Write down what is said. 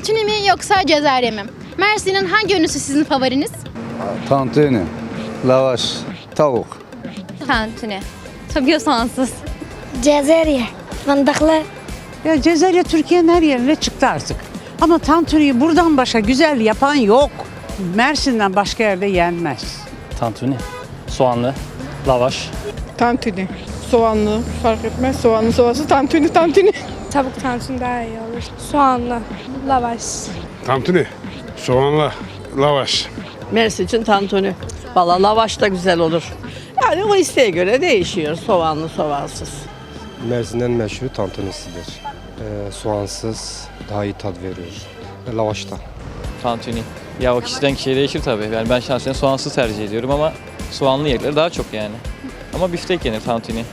Tantuni mi yoksa Cezerye mi? Mersin'in hangi ünlüsü sizin favoriniz? Tantuni, lavaş, tavuk. Tantuni. Tabii o soğansız. Cezerye, fındıklı. Ya Cezerye Türkiye'nin her yerine çıktı artık. Ama tantuniyi buradan başka güzel yapan yok. Mersin'den başka yerde yenmez. Tantuni, soğanlı, lavaş. Tantuni. Soğanlı fark etmez. Soğanlı soğansı tantuni tantuni. Tavuk tantuni daha iyi olur. Soğanlı, lavaş. Tantuni, soğanla, lavaş. Mersin için tantuni. Valla lavaş da güzel olur. Yani o isteğe göre değişiyor. Soğanlı, soğansız. Mersin'in en meşhur tantunisidir. Ee, soğansız daha iyi tat veriyor. Ve lavaşta. Tantuni. Ya o kişiden kişiye değişir tabii. Yani ben şahsen soğansız tercih ediyorum ama soğanlı yemekleri daha çok yani. Ama biftek yenir tantuni.